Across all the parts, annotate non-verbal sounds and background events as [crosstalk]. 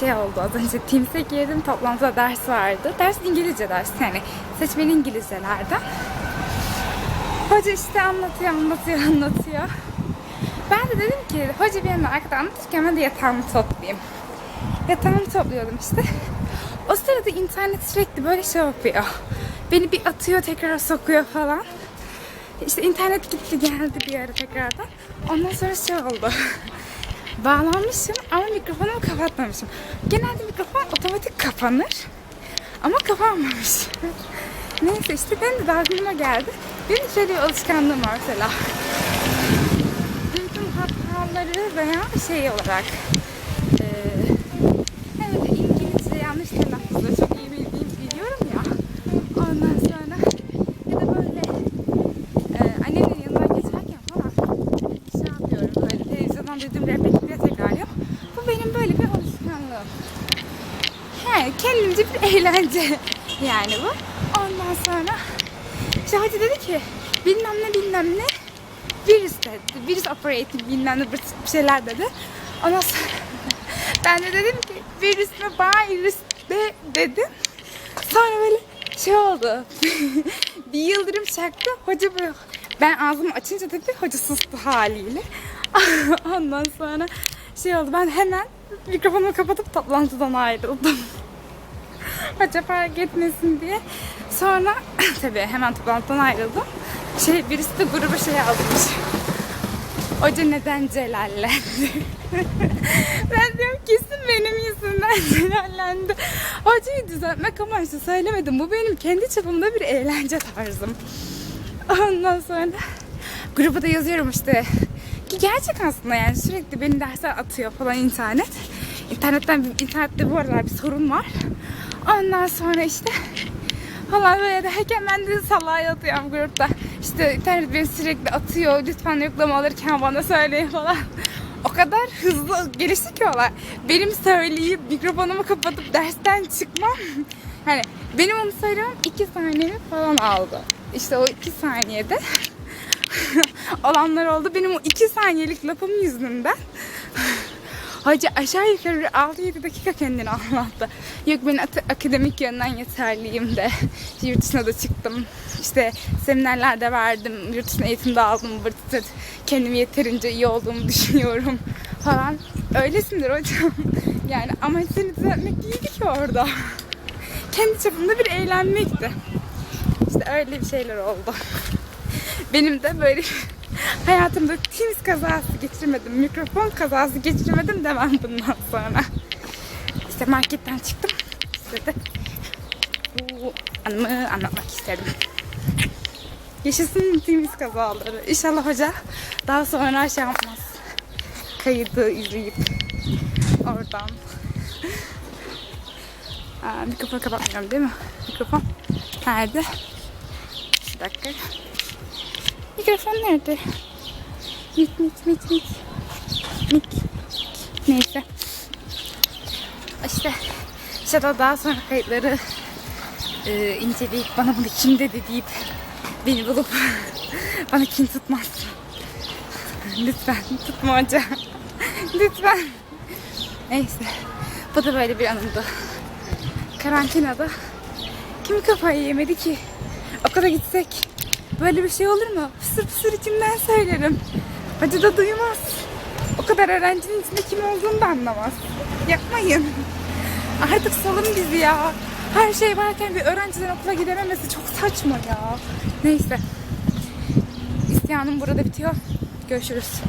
şey oldu az önce Teams'e girdim toplantıda ders vardı. Ders İngilizce dersi yani seçmeli İngilizcelerden. Hoca işte anlatıyor anlatıyor anlatıyor. Ben de dedim ki hoca bir yandan arkada anlatırken ben de yatağımı toplayayım. Yatağımı topluyordum işte. O sırada internet sürekli böyle şey yapıyor. Beni bir atıyor tekrar sokuyor falan. İşte internet gitti geldi bir ara tekrardan. Ondan sonra şey oldu. Bağlanmışım ama mikrofonumu kapatmamışım. Genelde mikrofon otomatik kapanır. Ama kapanmamış. [laughs] Neyse işte ben de dalgınıma geldi. Benim şöyle bir alışkanlığım var mesela. Duydum hataları veya şey olarak eee evet İngilizce yanlış telaffuzları çok iyi bildiğim biliyorum ya. Ondan sonra ya da böyle eee annemin yanından geçerken falan şey yapıyorum böyle televizyondan duyduğum replikleri tekrarlıyorum. Bu benim böyle bir alışkanlığım. He, kendimce bir eğlence yani bu. Ondan sonra hoca dedi ki bilmem ne bilmem ne virüs dedi. Virüs operating bilmem ne bir şeyler dedi. Ondan sonra [laughs] ben de dedim ki virüs mü virüs de dedim. Sonra böyle şey oldu. [laughs] bir yıldırım çaktı. Hoca böyle ben ağzımı açınca dedi hoca sustu haliyle. [laughs] Ondan sonra şey oldu ben hemen mikrofonumu kapatıp toplantıdan ayrıldım. Hoca fark etmesin diye. Sonra [coughs] tabii hemen toplantıdan ayrıldım. Şey birisi de gruba şey yazmış. Hoca neden celallendi? [laughs] ben diyorum kesin benim yüzümden [laughs] celallendi. Hocayı düzeltmek amaçlı söylemedim. Bu benim kendi çapımda bir eğlence tarzım. Ondan sonra gruba da yazıyorum işte. Ki gerçek aslında yani sürekli beni derse atıyor falan internet. İnternetten internette bu aralar bir sorun var. Ondan sonra işte falan böyle derken ben de salağa yatıyorum grupta. İşte internet beni sürekli atıyor. Lütfen yoklama alırken bana söyleyin falan. O kadar hızlı gelişti ki olay. Benim söyleyip mikrofonumu kapatıp dersten çıkmam. Hani benim onu söylemem iki saniyemi falan aldı. İşte o iki saniyede [laughs] olanlar oldu. Benim o iki saniyelik lafım yüzünden [laughs] Hoca aşağı yukarı 6-7 dakika kendini anlattı. Yok ben akademik yönden yeterliyim de. [laughs] Yurt dışına da çıktım. İşte seminerlerde verdim. Yurt dışına eğitim de aldım. Burada kendimi yeterince iyi olduğumu düşünüyorum falan. Öylesindir hocam. Yani ama seni düzeltmek değildi ki orada. Kendi çapımda bir eğlenmekti. İşte öyle bir şeyler oldu. Benim de böyle [laughs] hayatımda Teams kazası geçirmedim, mikrofon kazası geçirmedim demem bundan sonra. İşte marketten çıktım. Size de bu anımı anlatmak istedim. Yaşasın Teams kazaları. İnşallah hoca daha sonra şey yapmaz. Kaydı izleyip oradan. [laughs] Aa, mikrofonu kapatmıyorum değil mi? Mikrofon nerede? Bir dakika. Mikrofon nerede? Mik mik mik mik. Mik. Neyse. İşte daha daha sonra kayıtları e, inceleyip bana bunu kim dedi deyip beni bulup [laughs] bana kim tutmaz. Lütfen tutma hoca. Lütfen. Neyse. Bu da böyle bir anımdı. Karantinada kim kafayı yemedi ki? Okula gitsek Böyle bir şey olur mu? Fısır fısır içimden söylerim. Hoca da duymaz. O kadar öğrencinin içinde kim olduğunu da anlamaz. Yapmayın. Artık salın bizi ya. Her şey varken bir öğrenciden okula gidememesi çok saçma ya. Neyse. İsyanım burada bitiyor. Görüşürüz.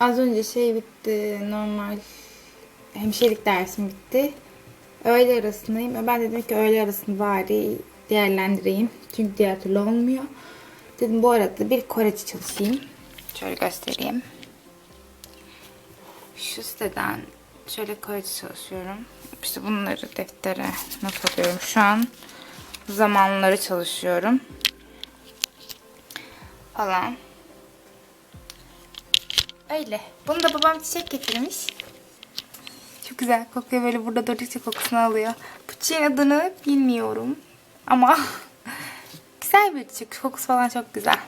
Az önce şey bitti. Normal hemşirelik dersim bitti. Öğle arasındayım. Ben dedim ki öğle arasını bari değerlendireyim. Çünkü diğer türlü olmuyor. Dedim bu arada bir Korece çalışayım. Şöyle göstereyim. Şu siteden şöyle Korece çalışıyorum. İşte bunları deftere not alıyorum. Şu an zamanları çalışıyorum. Falan. Öyle. Bunu da babam çiçek getirmiş. Çok güzel kokuyor böyle burada durdukça kokusunu alıyor. Bu çiçeğin adını bilmiyorum. Ama [laughs] güzel bir çiçek. Kokusu falan çok güzel.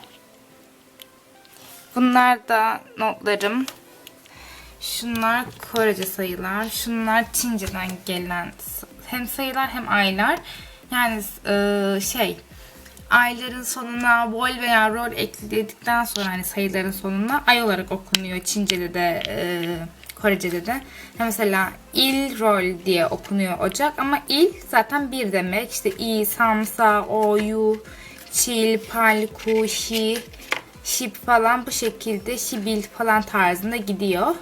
Bunlar da notlarım. Şunlar Korece sayılar. Şunlar Çince'den gelen hem sayılar hem aylar. Yani e, şey ayların sonuna vol veya rol ekledikten sonra hani sayıların sonuna ay olarak okunuyor Çince'de de e, Korece'de de. Ya mesela il rol diye okunuyor Ocak ama il zaten bir demek. İşte i, samsa, oyu, çil, palku, şi, şip falan bu şekilde şibil falan tarzında gidiyor.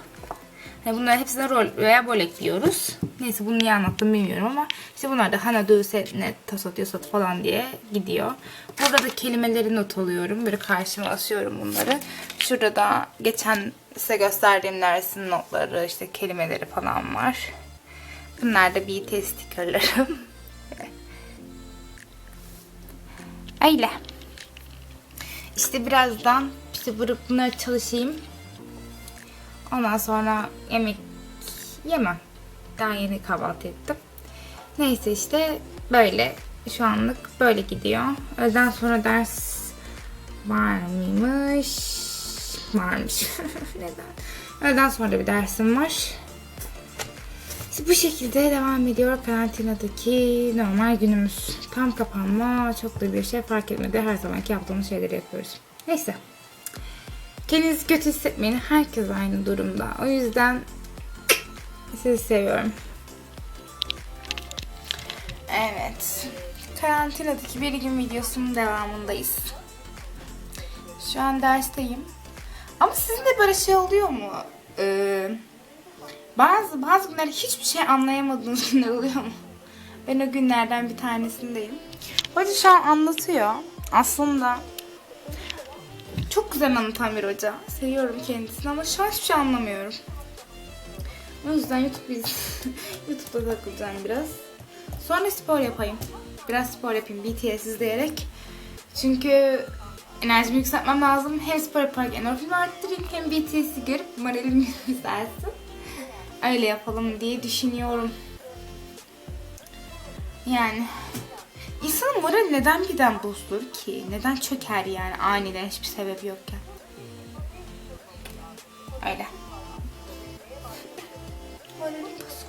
Yani bunların hepsine rol veya bol ekliyoruz. Neyse bunu niye anlattım bilmiyorum ama işte bunlar da hana, döse, net, tasot, yasot falan diye gidiyor. Burada da kelimeleri not alıyorum. Böyle karşıma asıyorum bunları. Şurada da geçen size gösterdiğim dersin notları, işte kelimeleri falan var. Bunlar da BT stickerlarım. [laughs] Öyle. İşte birazdan işte bunları çalışayım. Ondan sonra yemek yemem. Daha yeni kahvaltı ettim. Neyse işte böyle şu anlık böyle gidiyor. Öğleden sonra ders var mıymış? Varmış. [laughs] Neden? Öğleden sonra bir dersim var. İşte bu şekilde devam ediyor karantinadaki normal günümüz. Tam kapanma, çok da bir şey fark etmedi. Her zamanki yaptığımız şeyleri yapıyoruz. Neyse. Kendinizi kötü hissetmeyin. Herkes aynı durumda. O yüzden sizi seviyorum. Evet. Karantinadaki bir gün videosunun devamındayız. Şu an dersteyim. Ama sizin de böyle şey oluyor mu? Ee, bazı bazı günler hiçbir şey anlayamadığınız [laughs] günler oluyor mu? Ben o günlerden bir tanesindeyim. Hoca şu an anlatıyor. Aslında çok güzel anlatan bir hoca. Seviyorum kendisini ama şu an hiçbir şey anlamıyorum. O yüzden YouTube iz [laughs] YouTube'da takılacağım biraz. Sonra spor yapayım. Biraz spor yapayım BTS izleyerek. Çünkü enerjimi yükseltmem lazım. Hem spor yaparken endorfin arttırayım hem BTS'i görüp moralim [laughs] yükselsin. Öyle yapalım diye düşünüyorum. Yani İnsanın morali neden birden bozulur ki? Neden çöker yani aniden hiçbir sebep yokken? Öyle. Moralim bozuk.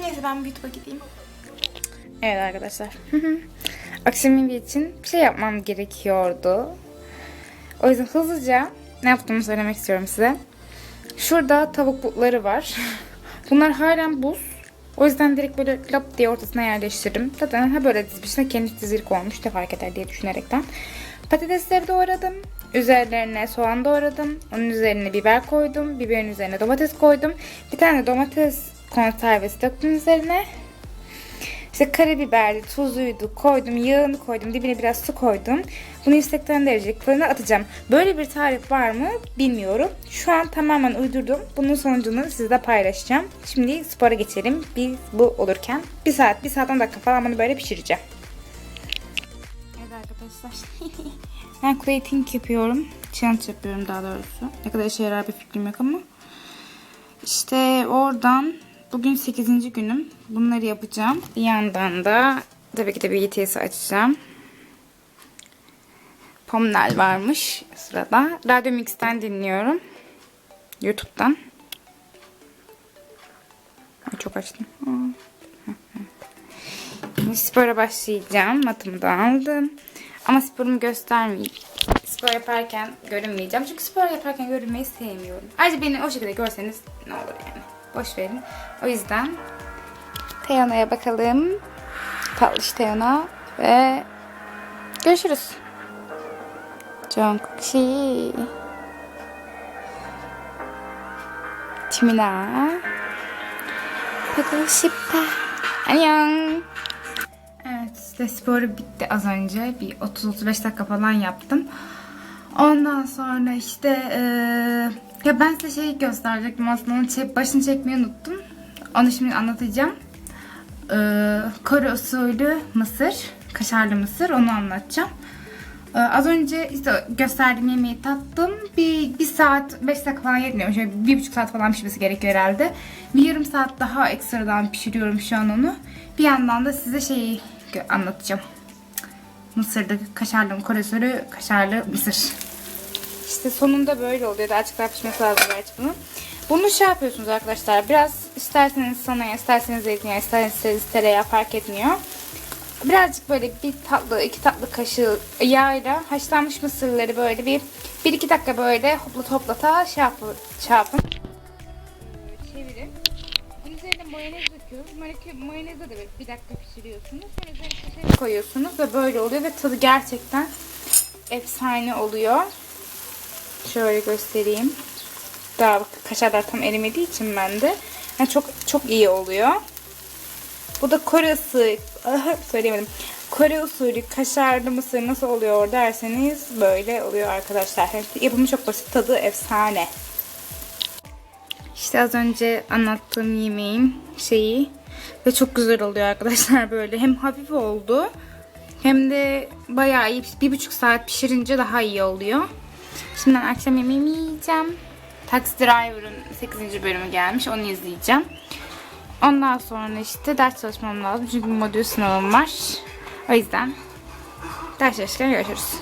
Neyse ben bir YouTube'a gideyim. Evet arkadaşlar. Akşam yemeği için bir şey yapmam gerekiyordu. O yüzden hızlıca ne yaptığımı söylemek istiyorum size. Şurada tavuk butları var. [laughs] Bunlar halen buz. O yüzden direkt böyle lap diye ortasına yerleştirdim. Zaten ha böyle dizmişine kendi dizilik olmuş da fark eder diye düşünerekten. Patatesleri doğradım. Üzerlerine soğan doğradım. Onun üzerine biber koydum. Biberin üzerine domates koydum. Bir tane domates konservesi döktüm üzerine. İşte karabiberli, tuzluydu koydum, yağını koydum, dibine biraz su koydum. Bunu 180 derecelik fırına atacağım. Böyle bir tarif var mı bilmiyorum. Şu an tamamen uydurdum. Bunun sonucunu sizle paylaşacağım. Şimdi spora geçelim. Biz bu olurken bir saat, bir saat 10 dakika falan bunu böyle pişireceğim. Evet arkadaşlar. [laughs] ben creating yapıyorum. Challenge yapıyorum daha doğrusu. Ne kadar işe yarar bir fikrim yok ama. İşte oradan Bugün 8. günüm. Bunları yapacağım. Bir yandan da tabii ki de bir BTS açacağım. Pomnel varmış sırada. Radyo Mix'ten dinliyorum. YouTube'dan. Çok açtım. Şimdi spora başlayacağım. Matımı da aldım. Ama sporumu göstermeyeyim. Spor yaparken görünmeyeceğim. Çünkü spor yaparken görünmeyi sevmiyorum. Ayrıca beni o şekilde görseniz ne olur yani. Boş verin. O yüzden Teyana'ya bakalım. Tatlış Teyana ve görüşürüz. Jungkook Kimina. Bakın şippa. Annyeong. Evet işte sporu bitti az önce. Bir 30-35 dakika falan yaptım. Ondan sonra işte eee, ya ben size şey gösterecektim aslında onu çek, başını çekmeyi unuttum. Onu şimdi anlatacağım. Eee Kore usulü mısır, kaşarlı mısır onu anlatacağım. Eee, az önce işte gösterdiğim yemeği tattım. Bir, bir saat, beş dakika falan yetmiyor. Şöyle bir buçuk saat falan pişmesi gerekiyor herhalde. Bir yarım saat daha ekstradan pişiriyorum şu an onu. Bir yandan da size şeyi anlatacağım. Mısır'da kaşarlı Kore usulü kaşarlı mısır. İşte sonunda böyle oluyor. Azıcık daha pişmesi lazım gerçi bunun. Bunu şey yapıyorsunuz arkadaşlar. Biraz isterseniz sana, isterseniz zeytinyağı, isterseniz tereyağı fark etmiyor. Birazcık böyle bir tatlı, iki tatlı kaşığı yağıyla haşlanmış mısırları böyle bir, bir iki dakika böyle hoplat hoplata şey yapın. Şey yapın. Ee, Çevirin. Bunun üzerine mayonez döküyoruz. Mayonez- Mayonezi de bir dakika pişiriyorsunuz. Sonra üzerine koyuyorsunuz ve böyle oluyor ve tadı gerçekten efsane oluyor. Şöyle göstereyim. Daha kaşarlar tam erimediği için bende. Yani çok çok iyi oluyor. Bu da Kore usulü, söyleyemedim. Kore usulü kaşarlı mısır nasıl oluyor derseniz böyle oluyor arkadaşlar. Yapımı çok basit, tadı efsane. İşte az önce anlattığım yemeğin şeyi ve çok güzel oluyor arkadaşlar [laughs] böyle. Hem hafif oldu hem de bayağı iyi. Bir buçuk saat pişirince daha iyi oluyor. Şimdi ben akşam yemeğimi yiyeceğim. Taxi Driver'ın 8. bölümü gelmiş. Onu izleyeceğim. Ondan sonra işte ders çalışmam lazım. Çünkü modül sınavım var. O yüzden ders çalışırken görüşürüz.